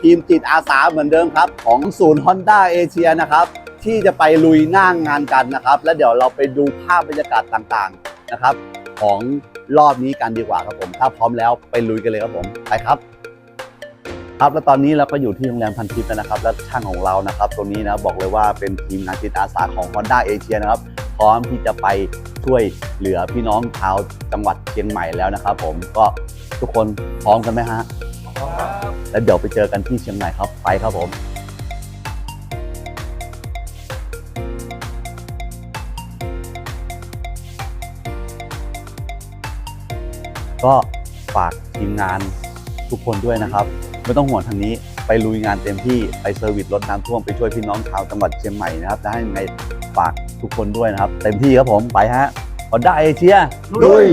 ทีมจิตอาสาเหมือนเดิมครับ ของศูนย์ Honda เอเชียนะครับ ที่จะไปลุยหน้างงานกันนะครับ แล้วเดี๋ยวเราไปดูภาพบรรยากาศต่างๆนะครับ ของรอบนี้กันดีกว่าครับผม ถ้าพร้อมแล้วไปลุยกันเลยครับผมไปครับ ครับแล้วตอนนี้เราก็อยู่ที่โรงแรมพันทิพย์แล้วนะครับ และช่างของเรานะครับ ตรงนี้นะบอกเลยว่าเป็นทีมงานจิตอาสาของ Honda เอเชียนะครับ พร้อมที่จะไปช่วยเหลือพี่น้องชาวจังหวัดเชียงใหม่แล้วนะครับ ผมก็ทุกคนพร้อมกันไหมฮะ แล้วเดี๋ยวไปเจอกันที่เชียงใหม่ครับไปครับผมก็ฝากทีมงานทุกคนด้วยนะครับ ไม่ต้องห่วงทางนี้ไปลุยงานเต็มที่ไปเซอร์วิสรถน้ำท่วมไปช่วยพี่น้องชาวจังหวัดเชียงใหม่นะครับได้ยังไงฝากทุกคนด้วยนะครับ เต็มที่ครับผมไปฮะฮอนด้เชียลุย